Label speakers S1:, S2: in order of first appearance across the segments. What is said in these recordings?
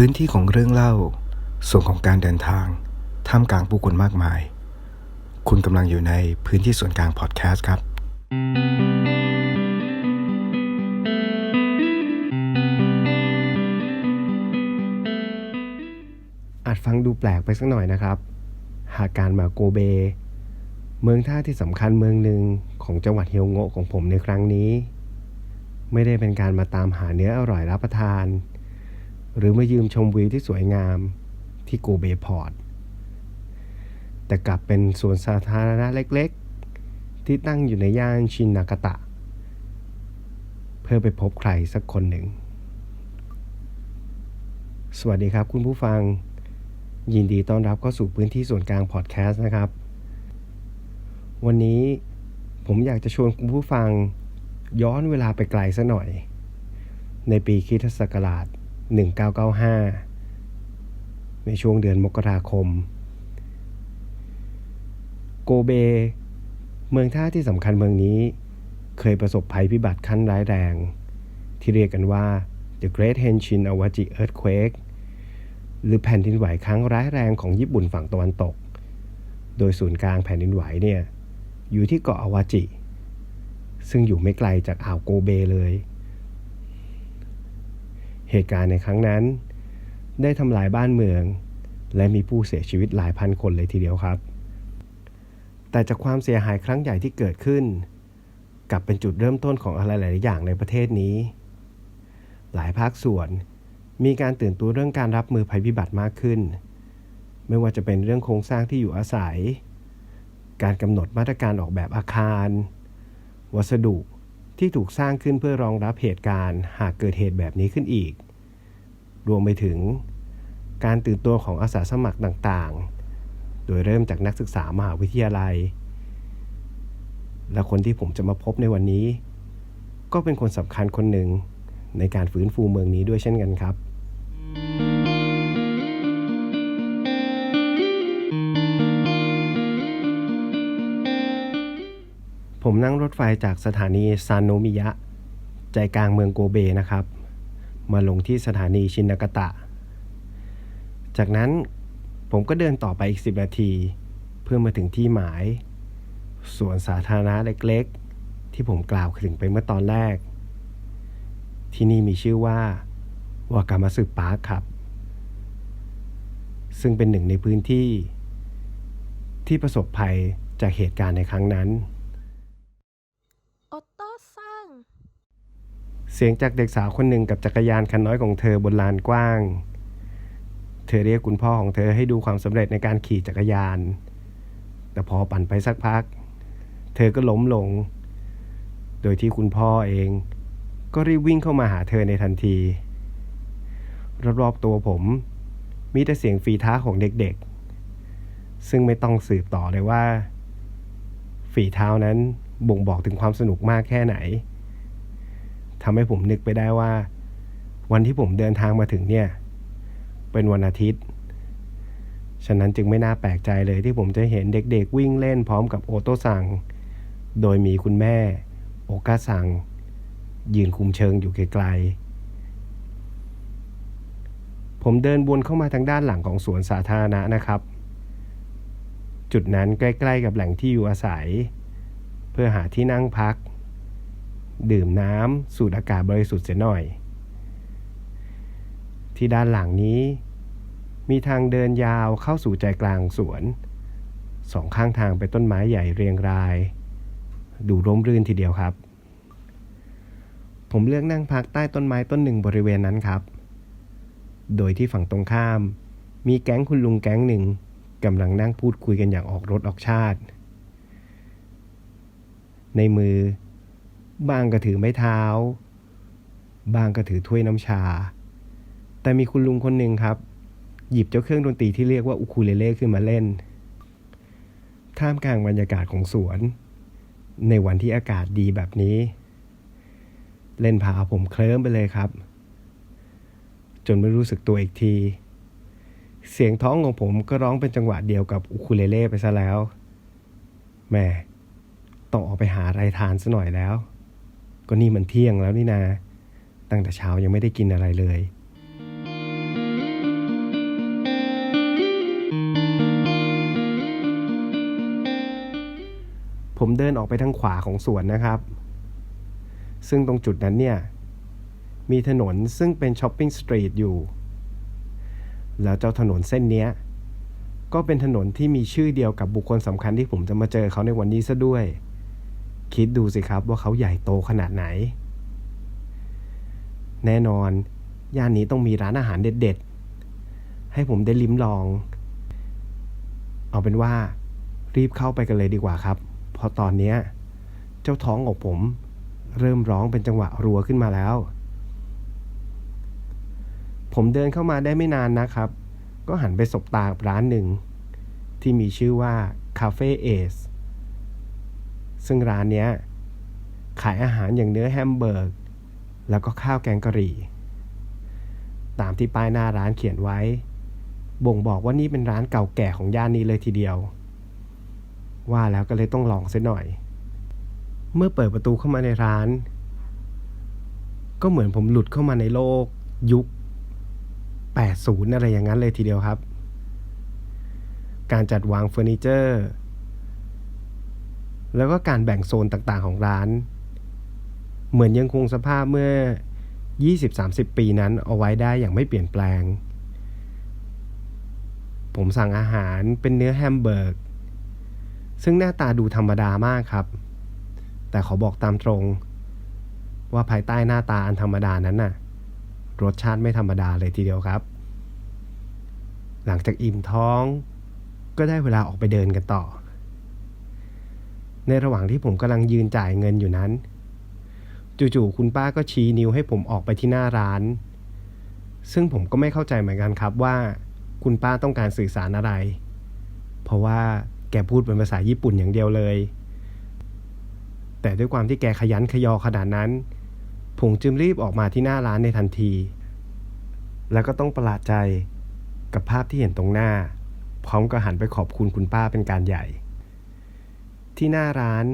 S1: พื้นที่ของเรื่องเล่า ส่วนของการเดินทาง ท่ามกลางผู้คนมากมาย คุณกำลังอยู่ในพื้นที่ส่วนกลางพอดแคสต์ครับ
S2: อาจฟังดูแปลกไปสักหน่อยนะครับ หากการมาโกเบ เมืองท่าที่สำคัญเมืองหนึ่งของจังหวัดเฮียวโงะของผมในครั้งนี้ ไม่ได้เป็นการมาตามหาเนื้ออร่อยรับประทาน หรือมายืมชมวิวที่สวยงามที่โกเบพอร์ต แต่กลับเป็นสวนสาธารณะเล็กๆ ที่ตั้งอยู่ในย่านชินนากาตะ เพื่อไปพบใครสักคนหนึ่ง สวัสดีครับคุณผู้ฟัง ยินดีต้อนรับเข้าสู่พื้นที่ส่วนกลางพอดแคสต์นะครับ วันนี้ผมอยากจะชวนคุณผู้ฟังย้อนเวลาไปไกลสักหน่อย ในปีคริสตศักราช 1995 ในช่วงเดือนมกราคม โกเบ เมืองท่าที่สำคัญเมืองนี้เคยประสบภัยพิบัติขั้นร้ายแรง ที่เรียกกันว่า The Great Henshin Awaji Earthquake หรือแผ่นดินไหวครั้งร้ายแรงของญี่ปุ่นฝั่งตะวันตก โดยศูนย์กลางแผ่นดินไหวเนี่ยอยู่ที่เกาะอาวาจิ ซึ่งอยู่ไม่ไกลจากอ่าวโกเบเลย เหตุการณ์ในครั้งนั้น ได้ทำลายบ้านเมือง และมีผู้เสียชีวิตหลายพันคนเลยทีเดียวครับ แต่จากความเสียหายครั้งใหญ่ที่เกิดขึ้นกลับเป็นจุดเริ่มต้นของอะไรหลาย ๆ อย่างในประเทศนี้ หลายภาคส่วนมีการตื่นตัวเรื่องการรับมือภัยพิบัติมากขึ้น ไม่ว่าจะเป็นเรื่องโครงสร้างที่อยู่อาศัย การกำหนดมาตรการออกแบบอาคาร วัสดุ ที่ถูกสร้างขึ้นเพื่อรองรับเหตุการณ์หากเกิดเหตุแบบนี้ขึ้นอีก รวมไปถึงการตื่นตัวของอาสาสมัครต่างๆ โดยเริ่มจากนักศึกษามหาวิทยาลัย และคนที่ผมจะมาพบในวันนี้ ก็เป็นคนสำคัญคนหนึ่งในการฟื้นฟูเมืองนี้ด้วยเช่นกันครับ ผมนั่งรถไฟจากสถานีซานโนมิยะ ใจกลางเมืองโกเบนะครับ มาลงที่สถานีชินนากตะ จากนั้นผมก็เดินต่อไปอีก 10 นาที เพื่อมาถึงที่หมายสวนสาธารณะเล็กๆ ที่ผมกล่าวถึงไปเมื่อตอนแรก ที่นี่มีชื่อว่าวากามาสึปาร์คครับ ซึ่งเป็นหนึ่งในพื้นที่ที่ประสบภัยจากเหตุการณ์ในครั้งนั้น
S3: โอโต้ซัง
S2: เสียงจากเด็กสาวคนหนึ่งกับจักรยานคันน้อยของเธอบนลานกว้าง เธอเรียกคุณพ่อของเธอให้ดูความสำเร็จในการขี่จักรยาน แต่พอปั่นไปสักพัก เธอก็ล้มลง โดยที่คุณพ่อเอง ก็รีบวิ่งเข้ามาหาเธอในทันที รอบๆตัวผม มีแต่เสียงฝีเท้าของเด็กๆ ซึ่งไม่ต้องสืบต่อเลยว่า ฝีเท้านั้นบ่งบอกถึงความสนุกมากแค่ไหน ทำให้ผมนึกไปได้ว่า วันที่ผมเดินทางมาถึงเนี่ย เป็นวันอาทิตย์ ฉะนั้นจึงไม่น่าแปลกใจเลยที่ผมจะเห็นเด็กๆวิ่งเล่นพร้อมกับโอโต้ซัง โดยมีคุณแม่ โอกาซัง ยืนคุมเชิงอยู่ไกลๆ ผมเดินวนเข้ามาทางด้านหลังของสวนสาธารณะนะครับ จุดนั้นใกล้ ๆ กับแหล่งที่อยู่อาศัย เพื่อหาที่นั่งพัก ดื่มน้ำสูดอากาศบริสุทธิ์เสียหน่อย ที่ด้านหลังนี้ มีทางเดินยาวเข้าสู่ใจกลางสวน สองข้างทางเป็นต้นไม้ใหญ่เรียงราย ดูร่มรื่นทีเดียวครับ ผมเลือกนั่งพักใต้ต้นไม้ต้นหนึ่งบริเวณนั้นครับ โดยที่ฝั่งตรงข้าม มีแก๊งคุณลุงแก๊งหนึ่งกำลังนั่งพูดคุยกันอย่างออกรถออกชาติ ในมือ บางก็ถือไม้เท้า บางก็ถือถ้วยน้ำชา แต่มีคุณลุงคนหนึ่งครับ หยิบเจ้าเครื่องดนตรีที่เรียกว่าอุคูเลเล่ขึ้นมาเล่น ท่ามกลางบรรยากาศของสวน ในวันที่อากาศดีแบบนี้ เล่นพาผมเคลิ้มไปเลยครับ จนไม่รู้สึกตัวอีกที เสียงท้องของผมก็ร้องเป็นจังหวะเดียวกับอุคูเลเล่ไปซะแล้วแม่ต้องออกไปหาอะไรทานซะหน่อยแล้ว ก็นี่มันเที่ยงแล้วนี่นา ตั้งแต่เช้ายังไม่ได้กินอะไรเลยผมเดินออกไปทางขวาของสวนนะครับ ซึ่งตรงจุดนั้นเนี่ย มีถนนซึ่งเป็นช้อปปิ้งสตรีทอยู่ แล้วเจ้าถนนเส้นนี้ก็เป็นถนนที่มีชื่อเดียวกับบุคคลสำคัญที่ผมจะมาเจอเขาในวันนี้ซะด้วย คิดดูสิครับว่าเขาใหญ่โตขนาดไหน แน่นอน ย่านนี้ต้องมีร้านอาหารเด็ดๆ ให้ผมได้ลิ้มลอง เอาเป็นว่า รีบเข้าไปกันเลยดีกว่าครับเพราะตอนนี้เจ้าท้องของผม เริ่มร้องเป็นจังหวะรัวขึ้นมาแล้ว ผมเดินเข้ามาได้ไม่นานนะครับ ก็หันไปสบตากับร้านหนึ่ง ที่มีชื่อว่าคาเฟ่เอส ซึ่งร้านเนี้ยขายอาหารอย่างเนื้อแฮมเบอร์กแล้วก็ข้าวแกงกะหรี่ ตามที่ป้ายหน้าร้านเขียนไว้ บ่งบอกว่านี่เป็นร้านเก่าแก่ของย่านนี้เลยทีเดียว ว่าแล้วก็เลยต้องลองเสียหน่อย เมื่อเปิดประตูเข้ามาในร้าน ก็เหมือนผมหลุดเข้ามาในโลก ยุค 80 อะไรอย่างนั้นเลยทีเดียวครับ การจัดวางเฟอร์นิเจอร์ แล้วก็การแบ่งโซนต่างๆของร้าน เหมือนยังคงสภาพเมื่อ 20-30 ปีนั้นเอาไว้ได้อย่างไม่เปลี่ยนแปลง ผมสั่งอาหารเป็นเนื้อแฮมเบอร์กซึ่งหน้าตาดูธรรมดามากครับ แต่ขอบอกตามตรง ว่าภายใต้หน้าตาอันธรรมดานั้นน่ะ รสชาติไม่ธรรมดาเลยทีเดียวครับ หลังจากอิ่มท้องก็ได้เวลาออกไปเดินกันต่อ ในระหว่างที่ผมกำลังยืนจ่ายเงินอยู่นั้น จู่ๆคุณป้าก็ชี้นิ้วให้ผมออกไปที่หน้าร้าน ซึ่งผมก็ไม่เข้าใจเหมือนกันครับว่า คุณป้าต้องการสื่อสารอะไร เพราะว่าแกพูดเป็นภาษาญี่ปุ่นอย่างเดียวเลย แต่ด้วยความที่แกขยันขยอขนาดนั้น ผมจึงรีบออกมาที่หน้าร้านในทันที แล้วก็ต้องประหลาดใจกับภาพที่เห็นตรงหน้า พร้อมกับหันไปขอบคุณคุณป้าเป็นการใหญ่ ที่หน้าร้าน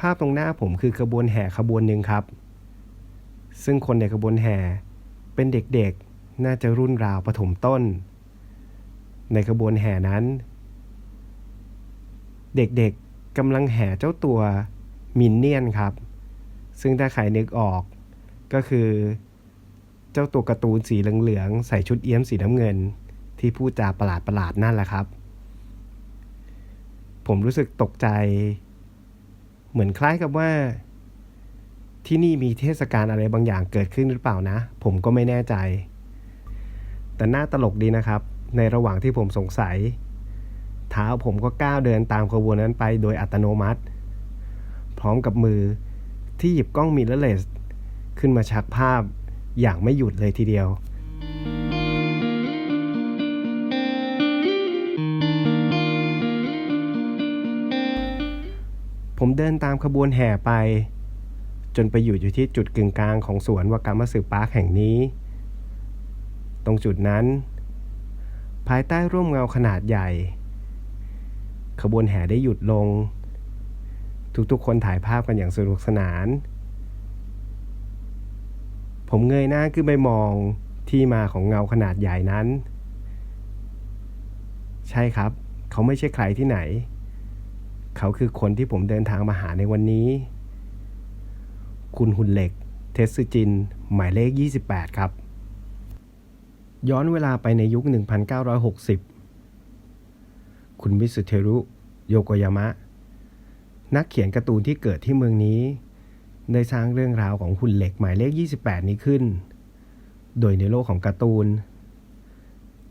S2: ภาพตรงหน้าผมคือขบวนแห่ขบวนหนึ่งครับ ซึ่งคนในขบวนแห่เป็นเด็กๆ น่าจะรุ่นราวประถมต้น ในขบวนแห่นั้น เด็กๆกำลังแห่เจ้าตัวมินเนี่ยนครับ ซึ่งถ้าใครนึกออกก็คือเจ้าตัวการ์ตูนสีเหลืองๆใส่ชุดเอี้ยมสีน้ำเงิน ที่พูดจาประหลาดๆนั่นแหละครับ ผมรู้สึกตกใจ เหมือนคล้ายกับว่า ที่นี่มีเทศกาลอะไรบางอย่างเกิดขึ้นหรือเปล่านะ ผมก็ไม่แน่ใจ แต่น่าตลกดีนะครับ ในระหว่างที่ผมสงสัย เท้าผมก็ก้าวเดินตามขบวนนั้นไปโดยอัตโนมัติ พร้อมกับมือที่หยิบกล้องมิเรเลส ขึ้นมาชักภาพอย่างไม่หยุดเลยทีเดียว ผมเดินตามขบวนแห่ไป จนไปอยู่อยู่ที่จุดกึ่งกลางของสวนวากามาสึปาร์คแห่งนี้ ตรงจุดนั้น ภายใต้ร่มเงาขนาดใหญ่ ขบวนแห่ได้หยุดลง ทุกๆคนถ่ายภาพกันอย่างสนุกสนาน ผมเงยหน้าขึ้นไปมองที่มาของเงาขนาดใหญ่นั้น ใช่ครับ เขาไม่ใช่ใครที่ไหน เขาคือคนที่ผมเดินทางมาหาในวันนี้ คุณหุ่นเหล็ก เทสซึจิน หมายเลข 28 ครับ ย้อนเวลาไปในยุค 1960 คุณมิสุเทรุโยโกยามะ นักเขียนการ์ตูนที่เกิดที่เมืองนี้ ได้สร้างเรื่องราวของหุ่นเหล็กหมายเลข 28 นี้ขึ้น โดยในโลกของการ์ตูน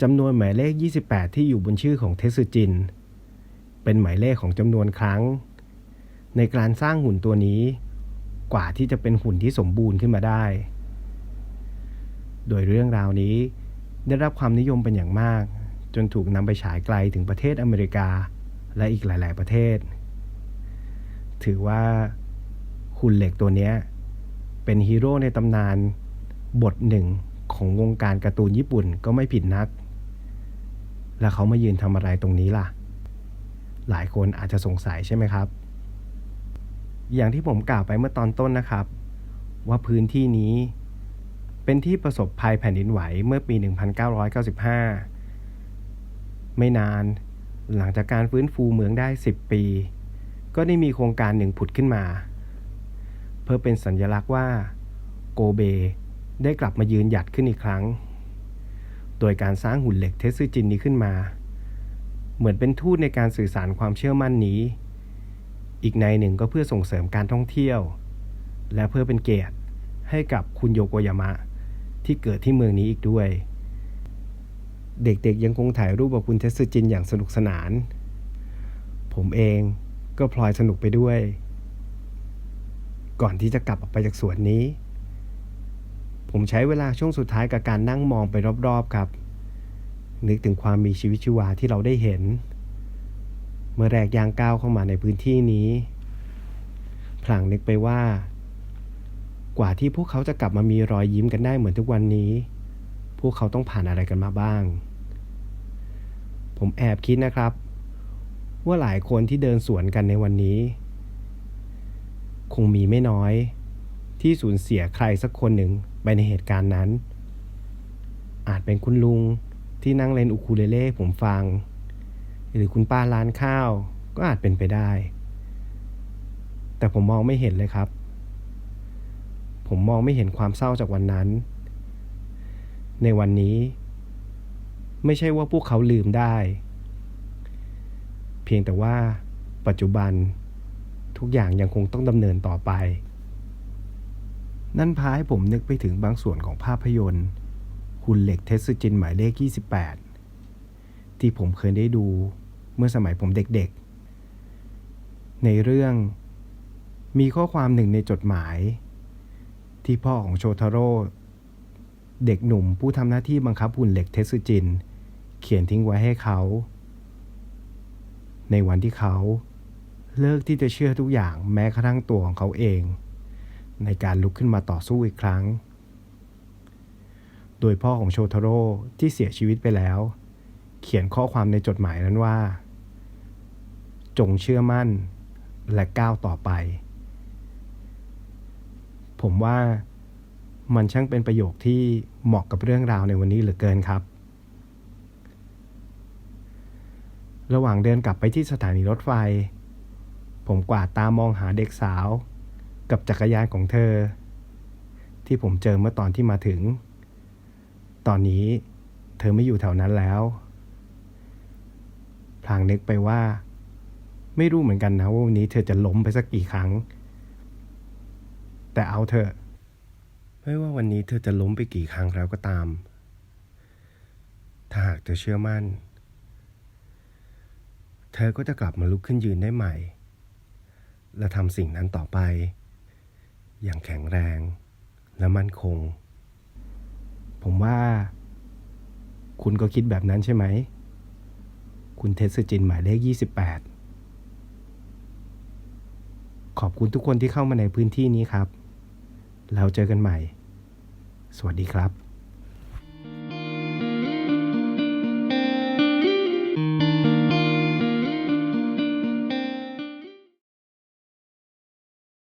S2: จำนวนหมายเลข 28 ที่อยู่บนชื่อของเทสึจินเเป็นหมายเลขของจำนวนครั้ง ในการสร้างหุ่นตัวนี้ กว่าที่จะเป็นหุ่นที่สมบูรณ์ขึ้นมาได้ โดยเรื่องราวนี้ได้รับความนิยมเป็นอย่างมาก จนถูกนำไปฉายไกลถึงประเทศอเมริกาและอีกหลาย ๆ ประเทศ ถือว่าหุ่นเหล็กตัวนี้เป็นฮีโร่ในตำนานบทหนึ่งของวงการการ์ตูนญี่ปุ่นก็ไม่ผิดนัก แล้วเขามายืนทำอะไรตรงนี้ล่ะ หลายคนอาจจะสงสัยใช่ไหมครับ อย่างที่ผมกล่าวไปเมื่อตอนต้นนะครับ ว่าพื้นที่นี้ เป็นที่ประสบภัยแผ่นดินไหวเมื่อปี 1995 ไม่นานหลังจากการฟื้นฟูเมืองได้ 10 ปี ก็ได้มีโครงการหนึ่งผุดขึ้นมา เพื่อเป็นสัญลักษณ์ว่าโกเบได้กลับมายืนหยัดขึ้นอีกครั้ง โดยการสร้างหุ่นเหล็กเทสซึจินนี้ขึ้นมา เหมือนเป็นทูตในการสื่อสารความเชื่อมั่นนี้ อีกในหนึ่งก็เพื่อส่งเสริมการท่องเที่ยว และเพื่อเป็นเกียรติให้กับคุณโยโกยามะ ที่เกิดที่เมืองนี้อีกด้วย เด็กๆยังคงถ่ายรูปกับคุณเทสจินอย่างสนุกสนาน ผมเองก็พลอยสนุกไปด้วย ก่อนที่จะกลับออกไปจากสวนนี้ ผมใช้เวลาช่วงสุดท้ายกับการนั่งมองไปรอบๆครับ นึกถึงความมีชีวิตชีวาที่เราได้เห็น เมื่อแรกย่างก้าวเข้ามาในพื้นที่นี้พลางนึกไปว่า กว่าที่พวกเขาจะกลับมามีรอยยิ้มกันได้เหมือนทุกวันนี้ พวกเขาต้องผ่านอะไรกันมาบ้าง ผมแอบคิดนะครับ ว่าหลายคนที่เดินสวนกันในวันนี้ คงมีไม่น้อย ที่สูญเสียใครสักคนหนึ่งไปในเหตุการณ์นั้น อาจเป็นคุณลุง ที่นั่งเล่นอูคูเลเล่ผมฟัง หรือคุณป้าร้านข้าวก็อาจเป็นไปได้ แต่ผมมองไม่เห็นเลยครับ ผมมองไม่เห็นความเศร้าจากวันนั้น ในวันนี้ ไม่ใช่ว่าพวกเขาลืมได้ เพียงแต่ว่าปัจจุบันทุกอย่างยังคงต้องดำเนินต่อไป นั่นพาให้ผมนึกไปถึงบางส่วนของภาพยนตร์ หุ่นเหล็กเทสซจินหมายเลข 28 ที่ผมเคยได้ดูเมื่อสมัยผมเด็กๆ ในเรื่องมีข้อความหนึ่งในจดหมาย ที่พ่อของโชทาโร่เด็กหนุ่มผู้ทำหน้าที่บังคับหุ่นเหล็กเทสซจิน เขียนทิ้งไว้ให้เขา ในวันที่เขาเลิกที่จะเชื่อทุกอย่างแม้กระทั่งตัวของเขาเอง ในการลุกขึ้นมาต่อสู้อีกครั้ง โดยพ่อของโชทาโร่ที่เสียชีวิตไปแล้ว เขียนข้อความในจดหมายนั้นว่า จงเชื่อมั่นและก้าวต่อไป ผมว่ามันช่างเป็นประโยคที่เหมาะกับเรื่องราวในวันนี้เหลือเกินครับ ระหว่างเดินกลับไปที่สถานีรถไฟ ผมกวาดตามองหาเด็กสาว กับจักรยานของเธอ ที่ผมเจอเมื่อตอนที่มาถึง ตอนนี้เธอไม่อยู่แถวนั้นแล้ว พลางนึกไปว่า ไม่รู้เหมือนกันนะว่าวันนี้เธอจะล้มไปสักกี่ครั้ง แต่เอาเถอะ ไม่ว่าวันนี้เธอจะล้มไปกี่ครั้งแล้วก็ตาม ถ้าหากเธอเชื่อมั่น เธอก็จะกลับมาลุกขึ้นยืนได้ใหม่ และทำสิ่งนั้นต่อไป อย่างแข็งแรงและมั่นคง ผมว่า คุณก็คิดแบบนั้นใช่ไหม คุณเทสจินหมายเลข 28 ขอบคุณทุกคนที่เข้ามาในพื้นที่นี้ครับ เราเจอกันใหม่ สวัสดีครับ